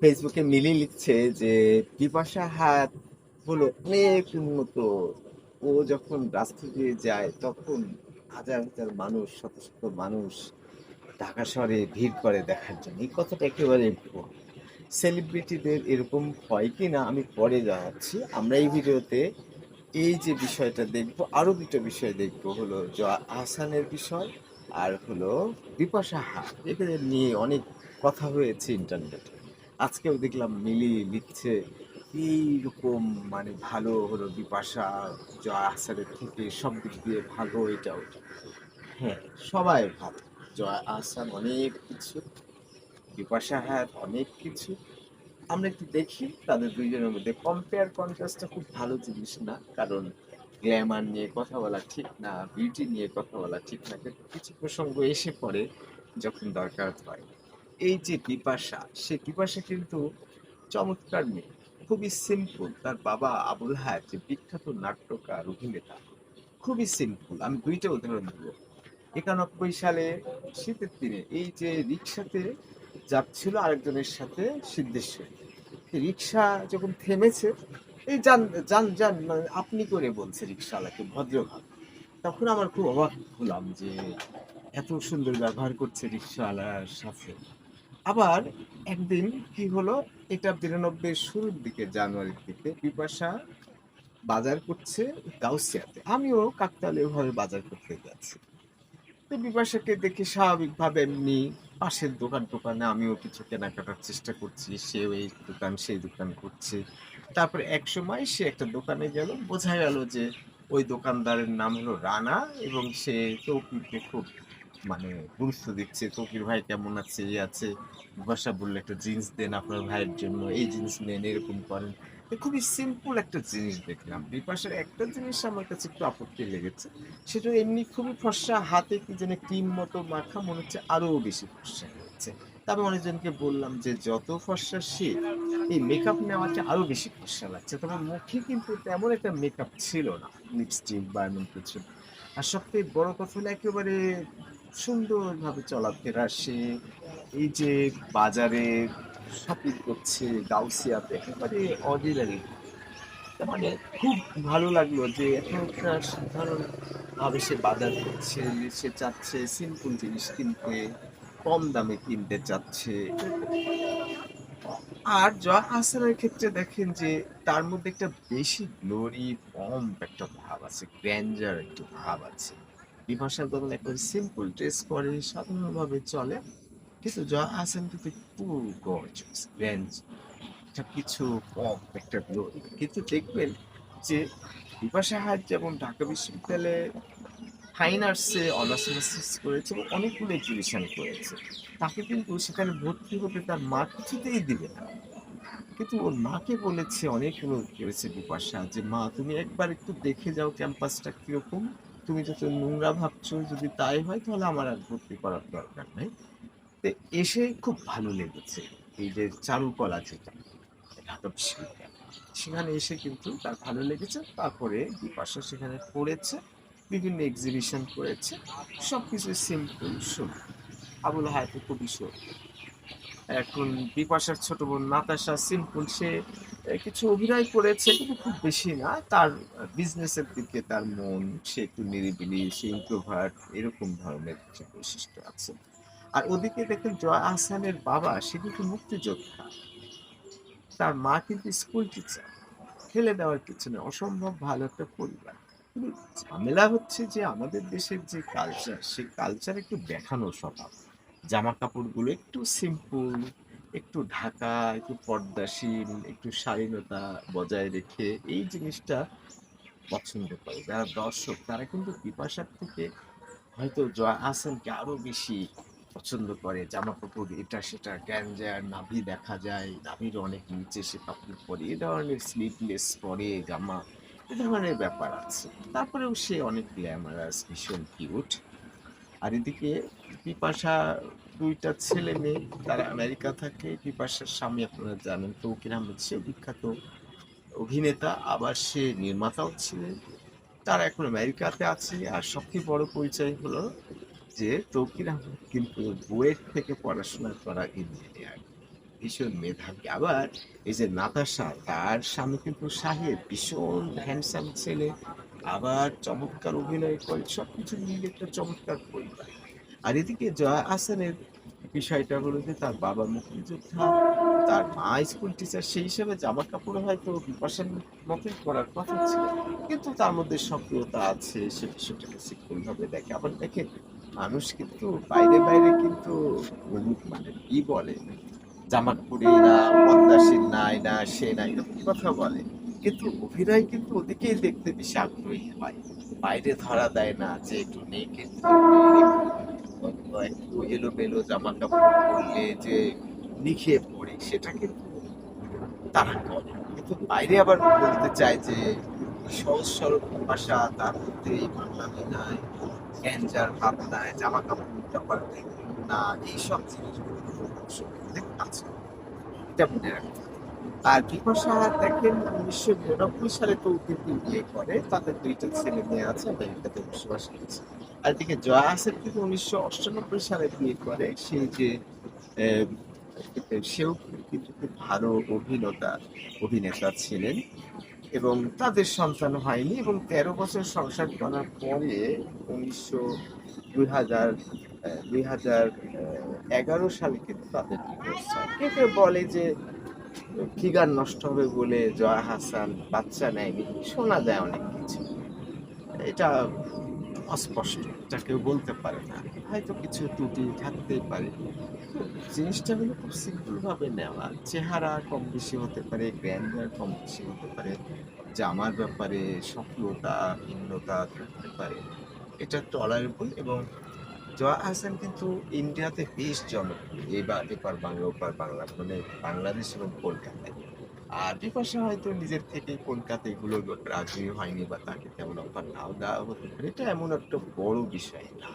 ফেসবুকে মিলি লিখছে যে, বিপাশা হাত হলো অনেক উন্নত। ও যখন রাস্তা দিয়ে যায়, তখন হাজার হাজার মানুষ, শত শত মানুষ ঢাকা শহরে ভিড় করে দেখার জন্য। এই কথাটা একেবারে ভুল। সেলিব্রিটিদের এরকম হয় কি না, আমি পরে জানাচ্ছি। আমরা এই ভিডিওতে এই যে বিষয়টা দেখব, আরও দুটো বিষয় দেখব। হলো জয়া আহসানের বিষয় আর হলো বিপাশা হাত। এদের নিয়ে অনেক কথা হয়েছে ইন্টারনেটে। আজকেও দেখলাম মিলি লিখছে, এইরকম মানে ভালো হলো বিপাশা জয়া আহসানের থেকে সব দিক দিয়ে ভালো এটা ওটা হ্যাঁ সবাই ভালো। জয়া আহসান অনেক কিছু, বিপাশা হ্যাঁ অনেক কিছু। আমরা একটু দেখি তাদের দুইজনের মধ্যে। কম্পেয়ার কন্ট্রাস্টটা খুব ভালো জিনিস না, কারণ গ্ল্যামার নিয়ে কথা বলা ঠিক না বিউটি নিয়ে কথা বলা ঠিক না, কিন্তু কিছু প্রসঙ্গ এসে পড়ে যখন দরকার হয়। এই যে বিপাশা সে বিপাশা কিন্তু চমৎকার মেয়ে। খুবই সিম্পল তার বাবা আবুল হায়াত, যে বিখ্যাত নাট্যকার, অভিনেতা, খুবই সিম্পল আমি দুইটা উদাহরণ দেবো। একানব্বই সালে শীতের দিনে এই যে রিক্সাতে যাচ্ছিল আরেকজনের সাথে সিদ্ধেশ্বর। রিক্সা যখন থেমেছে, এই যান যান যান মানে আপনি করে বলছে রিক্সাওয়ালাকে ভদ্রভাবে। তখন আমার খুব অবাক হলাম যে এত সুন্দর ব্যবহার করছে রিক্সাওয়ালার সাথে। আবার একদিন কি হলো? এটা বিরানব্বই শুরুর দিকে, জানুয়ারির দিকে বিপাশা বাজার করছে গাউসিয়াতে। আমিও কাকতালীয় ভাবে বাজার করতে যাচ্ছি। তো বিপাশাকে দেখে স্বাভাবিকভাবে এমনি পাশের দোকান টোকানে আমিও কিছু কেনাকাটার চেষ্টা করছি, সেও এই দোকান, সেই দোকান করছে। তারপরে এক সময় সে একটা দোকানে গেল, বোঝা গেল যে ওই দোকানদারের নাম হলো রানা এবং সে তৌকিরকে খুব মানে গুরুত্ব দিচ্ছে তৌকির ভাই কেমন আছে? এই আছে। বসা বললে, একটা জিন্স দেন আপনার ভাইয়ের জন্য। এই জিন্স নেন, এরকম করেন। খুবই সিম্পল একটা জিনিস দেখলাম। বিপাশার একটা জিনিস আমার কাছে একটু আপত্তি লেগেছে, সেটা এমনি খুবই ফর্সা, হাতে কি যেন ক্রিম মতো মাখা, মনে হচ্ছে আরও বেশি ফর্সা হচ্ছে তবে অনেকজনকে বললাম যে, যত ফর্সা সে, এই মেকআপ নেওয়াটা আরও বেশি ফর্সা লাগছে। তবে মুখে কিন্তু তেমন একটা মেকআপ ছিল না লিপস্টিক বা এমন কিছু আর সবথেকে বড় কথা হলো একেবারে সুন্দরভাবে চলাফেরা, সে এই যে বাজারে শপিং করছে, গাউসিয়াতে একেবারে অর্ডিনারি মানে খুব ভালো লাগল যে একটা সাধারণ ভাবে সে বাজার করছে, সে চাচ্ছে সিম্পল জিনিস কিনতে, কম দামে কিনতে চাচ্ছে। আর জয়া আহসানের ক্ষেত্রে দেখেন যে তার মধ্যে একটা বেশি গ্লোরি পম্প একটা ভাব আছে গ্র্যান্ডার একটা ভাব আছে। বিভাষার বদল একটা সিম্পল ড্রেস পরে সাধারণভাবে চলে। কিন্তু জয়া আহসান কিন্তু পুরো গর্জিয়াস একটা কিছু পম্প একটা গ্লোরি কিন্তু দেখবেন যে বিপাশা হাট যেমন ঢাকা বিশ্ববিদ্যালয়ে ফাইন আর্টসে অনার্স মাস্টার্স করেছে এবং অনেকগুলো এক্সিবিশন করেছে। তাকে কিন্তু সেখানে ভর্তি হতে তার মা কিছুতেই দিবে না। কিন্তু ওর মাকে বলেছে অনেকগুলো করেছে বিপাশা যে, মা, তুমি একবার একটু দেখে যাও ক্যাম্পাসটা কীরকম? তুমি যত নোংরা ভাবছ, যদি তাই হয়, তাহলে আমার আর ভর্তি করার দরকার নেই। তো এসে খুব ভালো লেগেছে এই যে চারুকলা যেটা বিশ্ববিদ্যালয় সেখানে এসে কিন্তু তার ভালো লেগেছে, তারপরে বিপাশা সেখানে পড়েছে, বিভিন্ন এক্সিবিশন করেছে সব কিছু সিম্পল সুন্দর। আবুল হায়াত খুবই সুন্দর এখন বিপাশার ছোট বোন নাতাশা, সিম্পল, সে কিছু অভিনয় করেছে, কিন্তু খুব বেশি না। তার বিজনেসের দিকে তার মন, সে একটু নিরিবিলি, সে ইন্ট্রোভার্ট এরকম ধরনের কিছু বৈশিষ্ট্য আছে। আর ওদিকে দেখেন জয়া আহসানের বাবা, সে কিন্তু মুক্তিযোদ্ধা। তার মা কিন্তু স্কুল টিচার ফেলে দেওয়ার কিছু নেই, অসম্ভব ভালো একটা পরিবার। কিন্তু ঝামেলা হচ্ছে যে আমাদের দেশের যে কালচার সেই কালচার একটু দেখানো স্বভাব। জামা কাপড়গুলো একটু সিম্পল একটু ঢাকা, একটু পর্দাশীল, একটু শালীনতা বজায় রেখে এই জিনিসটা পছন্দ করে। যারা দর্শক, তারা কিন্তু পিপাসার থেকে হয়তো জয়া আহসানকে আরও বেশি পছন্দ করে। জামা কাপড় এটা, সেটা গ্যাঞ্জার নাভি দেখা যায়, নাভির অনেক নিচে সে কাপড় পরে এ ধরনের স্লিভলেস পরে জামা, এ ধরনের ব্যাপার আছে। তারপরেও সে অনেক গ্ল্যামারাস ভীষণ কিউট আর এদিকে পিপাসা দুইটা ছেলে মেয়ে, তারা আমেরিকা থাকে পিপাসার স্বামী আপনারা জানেন তৌকির আহমেদ সে বিখ্যাত অভিনেতা, আবার সে নির্মাতাও ছিলেন তারা এখন আমেরিকাতে আছে আর সবচেয়ে বড় পরিচয় হলো যে তৌকির আহমেদ কিন্তু বুয়েট থেকে পড়াশোনা করা ইঞ্জিনিয়ার, ভীষণ মেধাবী। আবার এই যে নাতাশা, তার স্বামী কিন্তু সাহেব ভীষণ হ্যান্ডসাম ছেলে। আবার চমৎকার অভিনয় করে। সব কিছু মিলে একটা চমৎকার পরিবার। আর এদিকে জয়া আহসানের বিষয়টা হলো যে তার বাবা মুক্তিযোদ্ধা, তার মা স্কুল টিচার। সেই হিসেবে জামা-কাপড় হয়তো বিপাশার মতোই পরার কথা ছিল। কিন্তু তার মধ্যে সক্রিয়তা আছে। সে বিষয়টাকে সিকিউরভাবে দেখে। আবার দেখেন মানুষ কিন্তু বাইরে, বাইরে কিন্তু মানে কি বলে? জামা-কাপড়ই না, পর্দাশীল নাই না, সে না এরকম কথা বলে। কিন্তু অভিনয় কিন্তু ওদিকেই দেখতে বেশি আগ্রহী হয়। বাইরে ধরা দেয় না যে একটু থাকবে, একটু একটু এলোমেলো জামা-কাপড় পরলে যে নিখেপ পড়ে সেটা কিন্তু তারা করে। কিন্তু বাইরে আবার বলতে চায় যে সহজ সরল ভাষা তার মধ্যে এই পাগলামি নাই, গ্যাঞ্জার ভাব নাই, জামা-কাপড় উল্টাপাল্টা না এইসব জিনিসগুলো কিন্তু আছে। এটা মনে রাখতে। আর বিপাশা দেখেন ১৯৯৯ সালে তো কিন্তু বিয়ে করে। তাদের ২ টা ছেলে-মেয়ে আছে আমেরিকাতে বসবাস করছে। আর এদিকে জয়া আহসান কিন্তু ১৯৯৮ সালে বিয়ে করে। সেই যে সেও কিন্তু খুব ভালো অভিনেতা অভিনেতা ছিলেন এবং তাদের সন্তান হয়নি এবং ১৩ বছর সংসার করার পরে উনিশশো দুই হাজার দুই হাজার এগারো সালে কিন্তু তাদের বলে যে ফিগার নষ্ট হবে বলে জয়া আহসান বাচ্চা নেয়নি। শোনা যায় অনেক কিছু। এটা অস্পষ্ট। এটা কেউ বলতে পারে না। হয়তো কিছু ত্রুটি থাকতেই পারে। জিনিসটা হলো খুব সিম্পল ভাবে নেওয়া। চেহারা কম বেশি হতে পারে, গ্র্যান্ডার কম বেশি হতে পারে, জামার ব্যাপারে সক্রিয়তা, ভিন্নতা থাকতে পারে। এটা টলারেবল এবং জয়া আহসান কিন্তু ইন্ডিয়াতে বেশ জনপ্রিয়। এবার এপার বাংলা, ওপার বাংলা মানে বাংলাদেশ এবং কলকাতায়। আর বিপাশা হয়তো নিজের থেকেই কলকাতায় ব্যাপারে আগ্রহী হয়নি বা তাকে তেমন অফার নাও দেওয়া হতে। এটা এমন একটা বড় বিষয় না।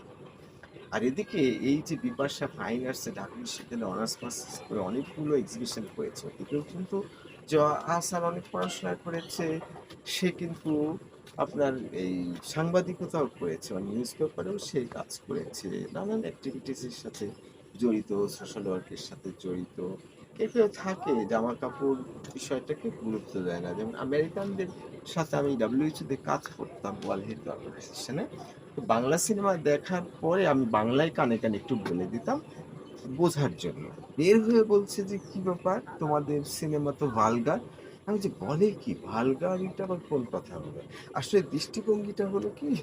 আর এদিকে এই যে বিপাশা ফাইন আর্টসে ঢাকা বিশ্ববিদ্যালয়ে অনার্স মাস্টার্স করে অনেকগুলো এক্সিবিশন করেছে। এতেও কিন্তু আহসান অনেক পড়াশোনা করেছে। সে কিন্তু আপনার এই সাংবাদিকতাও করেছে। মানে নিউজ পেপারেও সে কাজ করেছে। নানান অ্যাক্টিভিটিসের সাথে জড়িত, সোশ্যাল ওয়ার্কের সাথে জড়িত। কেউ, কেউ থাকে জামা-কাপড় বিষয়টাকে গুরুত্ব দেয় না। যেমন আমেরিকানদের সাথে আমি WHO কাজ করতাম ওয়ার্ল্ড হেলথ অর্গানাইজেশনে। তো বাংলা সিনেমা দেখার পরে আমি বাংলায় কানে, কানে একটু বলে দিতাম বোঝার জন্য। বের হয়ে বলছে যে, "কি ব্যাপার? তোমাদের সিনেমা তো ভালগার।" আমি যে, "বলে কি? ভালগার এটা আবার কোন কথা হবে আসলে দৃষ্টিভঙ্গিটা হলো কি?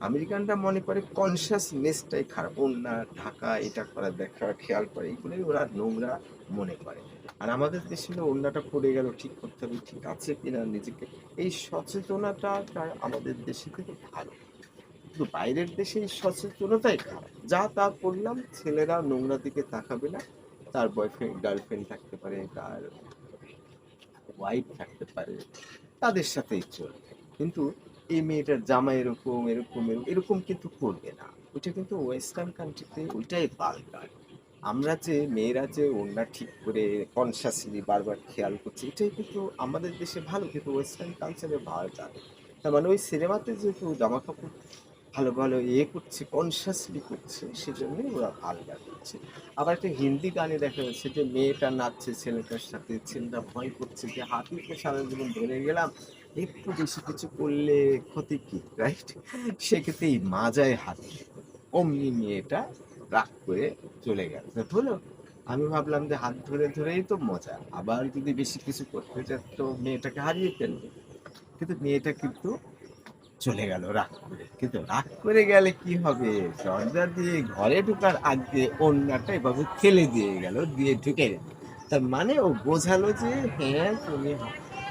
আমেরিকানরা মনে করে কনশাসনেসটাই খারাপ। ওড়না ঢাকা, এটা করা, দেখা, খেয়াল করে এগুলোই ওরা নোংরা মনে করে। আর আমাদের দেশে ওড়নাটা পড়ে গেল ঠিক করতে হবে, ঠিক আছে কিনা নিজেকে এই সচেতনতা আমাদের দেশে থেকে ভালো। কিন্তু বাইরের দেশে এই সচেতনতাই খারাপ। যা তা পড়লাম, ছেলেরা নোংরা দিকে তাকাবে না। তার বয়ফ্রেন্ড, গার্লফ্রেন্ড থাকতে পারে, তার ওয়াইফ থাকতে পারে। তাদের সাথেই চলবে। কিন্তু এই মেয়েটার জামা এরকম, এরকম, এরকম, কিন্তু করবে না। ওইটা কিন্তু ওয়েস্টার্ন কান্ট্রিতে ওইটাই ভালগার। আমরা যে মেয়েরা যে ওড়না ঠিক করে কনশাসলি বারবার খেয়াল করছি, এটাই কিন্তু আমাদের দেশে ভালো কিন্তু ওয়েস্টার্ন কালচারে ভালগার। তার মানে ওই সিনেমাতে যেহেতু জামা-কাপড় ভালো, ভালো ইয়ে করছে, কনশাসলি করছে সেজন্যই ওরা ভালগার করছে। আবার একটা হিন্দি গানে দেখা যাচ্ছে যে মেয়েটা নাচছে ছেলেটার সাথে, ছেলেটা ভয় করছে যে হাতিই তো সারা জীবন ধরে গেলাম। একটু বেশি কিছু করলে ক্ষতি কি? রাইট? সেক্ষেত্রে এই মাজায় হাত অমনি মেয়েটা রাগ করে চলে গেল। হলো? আমি ভাবলাম যে হাত ধরে, ধরেই তো মজা। আবার যদি বেশি কিছু করতে চায় তো মেয়েটাকে হারিয়ে ফেলবে। কিন্তু মেয়েটা কিন্তু চলে গেল রাগ করে। কিন্তু রাগ করে গেলে কি হবে? দরজা দিয়ে ঘরে ঢোকার আগে ওড়নাটা এভাবে ফেলে দিয়ে গেল, দিয়ে ঢুকে। তার মানে ও বোঝালো যে, "হ্যাঁ, তুমি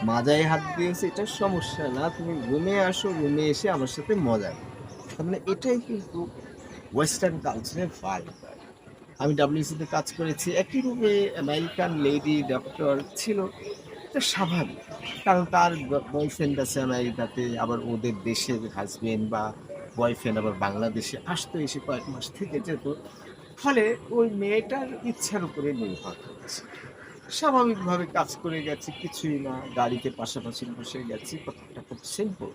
মাজায় হাত দিয়েছ এটা সমস্যা না। তুমি রুমে আসো, রুমে এসে আমার সাথে মজা করো।" তার মানে এটাই কিন্তু ওয়েস্টার্ন কালচারের ভালগার। আমি WC তে কাজ করেছি। একই রুমে আমেরিকান লেডি ডক্টর ছিল। এটা স্বাভাবিক। কারণ তার বয়ফ্রেন্ড আছে আমেরিকাতে। আবার ওদের দেশের হাসব্যান্ড বা বয়ফ্রেন্ড আবার বাংলাদেশে আসতো, এসে কয়েক মাস থেকে যেত। ফলে ওই মেয়েটার ইচ্ছার উপরে নির্ভর করছে। স্বাভাবিকভাবে কাজ করে গেছে, কিছুই না। গাড়িতে পাশাপাশি বসে গেছি। কথাটা খুব সিম্পল।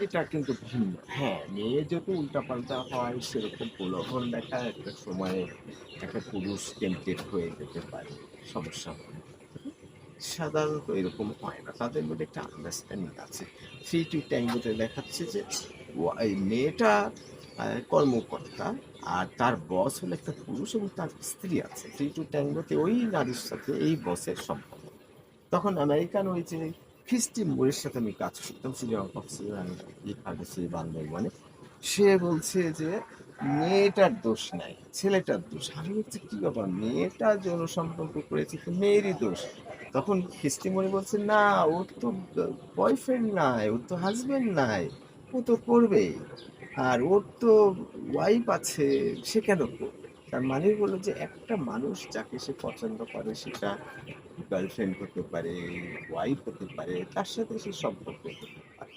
এটা কিন্তু ভিন্ন। হ্যাঁ, মেয়ে যত উল্টাপাল্টা হয় সেরকম প্রলোভন দেখা একটা সময়ে একটা পুরুষ টেম্পটেড হয়ে যেতে পারে। সমস্যা হয়। সাধারণত এরকম হয় না। তাদের মধ্যে একটা আন্ডারস্ট্যান্ডিং আছে। 'থ্রি টু ট্যাঙ্গো' তে দেখাচ্ছে যে এই মেয়েটা কর্মকর্তা আর তার বস হলো একটা পুরুষ এবং তার স্ত্রী আছে। 'থ্রি টু ট্যাঙ্গো' তে ওই নারীর সাথে এই বসের সম্পর্ক। তখন আমেরিকান ওই যে খ্রিস্টি মুরের সাথে আমি কাজ করতাম সিনেমা বান্দরবনে। সে বলছে যে মেয়েটার দোষ নাই, ছেলেটার দোষ। আমি বলছি কি ব্যাপার? মেয়েটা যৌন সম্পর্ক করেছে তো মেয়েরই দোষ। তখন খ্রিস্টি মুরে বলছে, "না ওর তো বয়ফ্রেন্ড নাই, ওর তো হাসব্যান্ড নাই। ও তো করবেই। আর ওর তো ওয়াইফ আছে, সে কেন করবে?" তার মানে হলো যে একটা মানুষ যাকে সে পছন্দ করে সেটা গার্লফ্রেন্ড হতে পারে, ওয়াইফ হতে পারে, তার সাথে সে সম্পর্ক হতে পারে।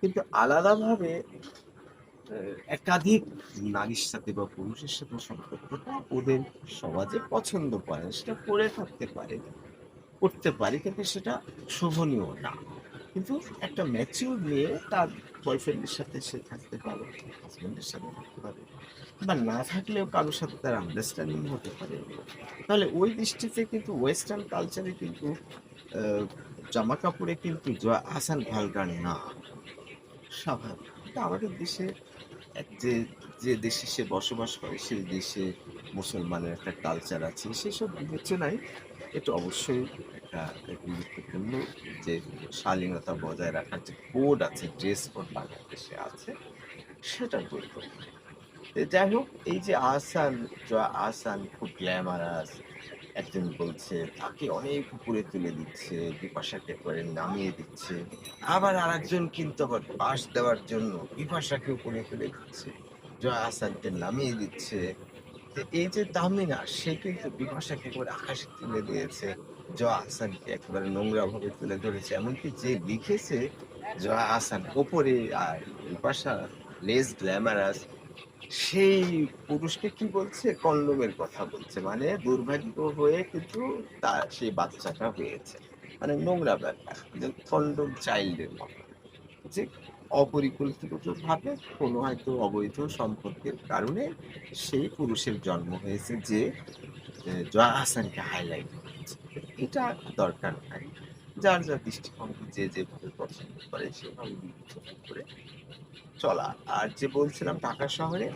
কিন্তু আলাদাভাবে একাধিক নারীর সাথে বা পুরুষের সাথে সম্পর্কটা ওদের সমাজে পছন্দ করে সেটা করে থাকতে পারে, করতে পারি কিন্তু সেটা শোভনীয় না। কিন্তু একটা ম্যাচিউর মেয়ে তার বয়ফ্রেন্ডের সাথে সে থাকতে পারে, হাসব্যান্ডের সাথে থাকতে পারে। বা না থাকলেও কারোর সাথে তার আন্ডারস্ট্যান্ডিং হতে পারে। তাহলে ওই দৃষ্টিতে কিন্তু ওয়েস্টার্ন কালচারে কিন্তু আ জামাকাপড়ে কিন্তু জয়া আহসান ভালগার না। স্বাভাবিক। আমাদের দেশে যে, যে দেশে সে বসবাস করে সেই দেশে মুসলমানের একটা কালচার আছে। সেসব বিবেচনায় এটা অবশ্যই একটা গুরুত্বপূর্ণ যে শালীনতা বজায় রাখার যে কোড আছে, ড্রেস কোড বাংলাদেশে আছে, সেটা প্রয়োজন। এ যাই হোক এই যে আহসান, জয়া আহসান খুব গ্ল্যামারাস। একজন বলছে তাকে অনেক উপরে তুলে দিচ্ছে, বিপাশাকে করে নামিয়ে দিচ্ছে। আবার আরেকজন কিন্তু আবার পাশ দেওয়ার জন্য বিপাশাকে উপরে তুলে দিচ্ছে। জয়া আহসানকে নামিয়ে দিচ্ছে। এই যে তাহমিনা সে কিন্তু বিপাশাকে একেবারে আকাশে তুলে দিয়েছে। জয়া আহসানকে একেবারে নোংরাভাবে তুলে ধরেছে। এমনকি যে লিখেছে জয়া আহসান ওপরে আর বিপাশা লেস গ্ল্যামারাস, সেই পুরুষকে কি বলছে? কনডমের কথা বলছে। মানে দুর্ভাগ্য হয়ে কিন্তু তার সেই বাচ্চাটা হয়েছে। মানে নোংরা ব্যাপার। কনডম চাইল্ডের মতো। যে অপরিকল্পিতভাবে কোনো হয়তো অবৈধ সম্পর্কের কারণে সেই পুরুষের জন্ম হয়েছে যে জয়া হাসানকে হাইলাইট করেছে। এটা দরকার নাই। যার, যার দৃষ্টিভঙ্গি যে যেভাবে পছন্দ করে সেভাবে বিবেচনা করে চলা। আর যে বলছিলাম ঢাকা শহরে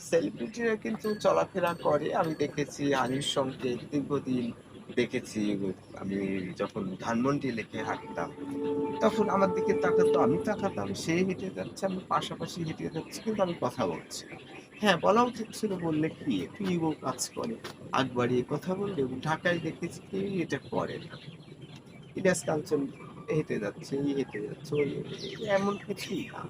সেলিব্রিটিরা কিন্তু চলাফেরা করে। আমি দেখেছি আনির সঙ্গে দীর্ঘদিন দেখেছি আমি যখন ধানমন্ডি লেখে হাঁটতাম। তখন আমার দিকে তাকাতো, আমি তাকাতাম। সে হেঁটে যাচ্ছে, আমি পাশাপাশি হেঁটে যাচ্ছি কিন্তু আমি কথা বলছি। হ্যাঁ, বলা উচিত ছিল বললে কি? ইগো কাজ করে। আগ বাড়িয়ে কথা বললে ঢাকায় দেখেছি কেউই এটা করে না। ইলিয়াস কাঞ্চন হেঁটে যাচ্ছে, হেঁটে যাচ্ছে, এমন কিছুই না।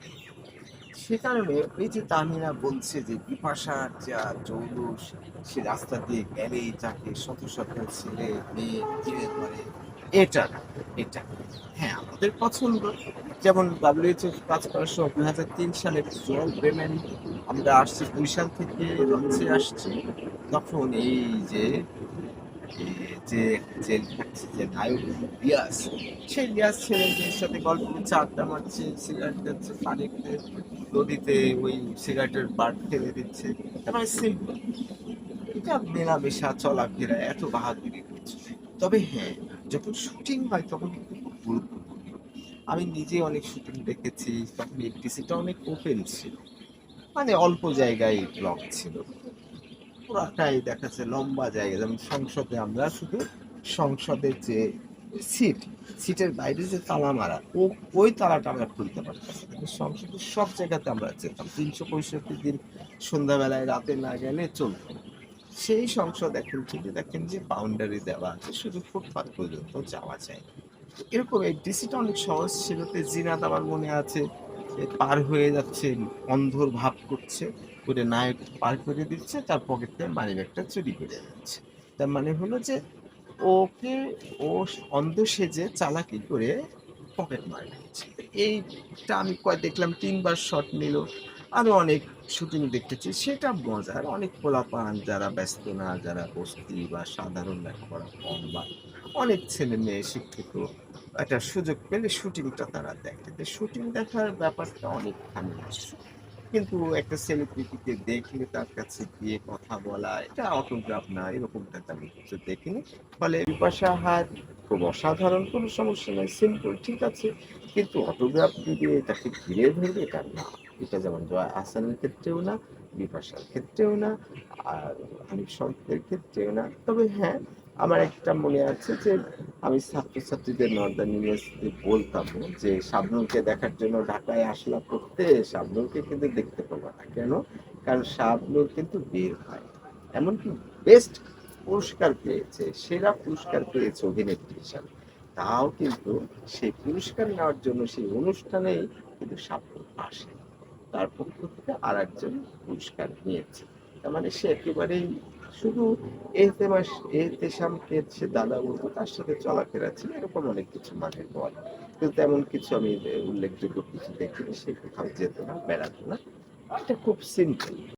সে কারণে এই যে তাহমিনা বলছে যে বিপাশার যা জৌলুস সে রাস্তা দিয়ে গেলেই তাকে শত, শত ছেলে মেয়ে ঘিরে ধরে। এটা এটা। হ্যাঁ, আমাদের পছন্দ। যেমন WHO কাজ করার সময় ২০০৩ সালে জল ব্রেমেন আমরা আসছি দুই সাল থেকে লঞ্চে আসছি। তখন এই যে যে খাটছে যে নায়ক রিয়াজ, সেই রিয়াজ ছেলেদের সাথে গল্প করছে, আড্ডা মারছে, সিগারেট খাচ্ছে, পানিতে নদীতে ওই সিগারেটের বাট ফেলে দিচ্ছে। মানে সিম্পল। এটা মেলামেশা, চলাফেরা এত বাহাদুরি করছে। তবে হ্যাঁ, যখন শুটিং হয় তখন কিন্তু খুব গুরুত্বপূর্ণ। আমি নিজে অনেক শুটিং দেখেছি, তখন এফডিসিটা অনেক ওপেন ছিল। মানে অল্প জায়গায় ব্লক ছিল। পুরাটাই দেখা যাচ্ছে লম্বা জায়গা যেমন সংসদে আমরা শুধু সংসদের যে সিট, সিটের বাইরে যে তালা মারা ও ওই তালাটা আমরা খুলতে পারতাম। সংসদের সব জায়গাতে আমরা যেতাম। ৩৬৫ দিন সন্ধ্যাবেলায় রাতে না গেলে চলত সেই সংসদ এখন থেকে দেখেন যে বাউন্ডারি দেওয়া আছে শুধু ফুটপাত পর্যন্ত যাওয়া যায়। এরকম এফডিসিটা অনেক সহজ ছিল। তেজিনাত আমার মনে আছে পার হয়ে যাচ্ছে, অন্ধর ভাব করছে। করে নায়ক পার করে দিচ্ছে, তার পকেট থেকে মানিব্যাগটা চুরি করে যাচ্ছে তার মানে হলো যে ওকে ও অন্ধ সেজে চালাকি করে পকেট মার নিচ্ছে। এইটা আমি কয় দেখলাম ৩ বার শট নিল। আরও অনেক শুটিং দেখেছি। সেটা মজার। অনেক পোলাপান যারা ব্যস্ত না, যারা বস্তি বা সাধারণ লেখাপড়া কম বা অনেক ছেলে-মেয়ে শিক্ষিত একটা সুযোগ পেলে শুটিংটা তারা দেখে। শুটিং দেখার ব্যাপারটা অনেকখানি আছে। কিন্তু একটা সেলিব্রিটিকে দেখলে তার কাছে গিয়ে কথা বলা, এটা অটোগ্রাফ না এরকমটা তেমন কিছু দেখিনি। ফলে বিপাশা হাত খুব অসাধারণ কোনো সমস্যা নাই। সিম্পল ঠিক আছে। কিন্তু অটোগ্রাফ দিয়ে তাকে ঘিরে ধরবে এটা না। এটা যেমন জয়া আহসানের ক্ষেত্রেও না, বিপাশার ক্ষেত্রেও না, আর অনেক সংকেতের ক্ষেত্রেও না। তবে হ্যাঁ, আমার একটা মনে আছে যে আমি ছাত্রছাত্রীদের নর্দার্ন ইউনিভার্সিটি বলতাম যে শাবনূরকে দেখার জন্য ঢাকায় আসলা করতে শাবনূরকে কিন্তু দেখতে পাবা না। কেন? কারণ শাবনূর কিন্তু বের হয়। এমনকি বেস্ট পুরস্কার পেয়েছে, সেরা পুরস্কার পেয়েছে অভিনেত্রী হিসাবে। তাও কিন্তু সেই পুরস্কার নেওয়ার জন্য সেই অনুষ্ঠানেই কিন্তু শাবনূর আসে। তার পক্ষ থেকে আরেকজন পুরস্কার নিয়েছে। তার মানে সে একেবারেই শুধু এতে এহতেশামকে সে দাদা বলতো তার সাথে চলাফেরা ছিল এরকম অনেক কিছু মাঠে বল কিন্তু তেমন কিছু আমি উল্লেখযোগ্য কিছু দেখিনি। সে কোথাও যেত না, বেড়াতো না। এটা খুব সিম্পল।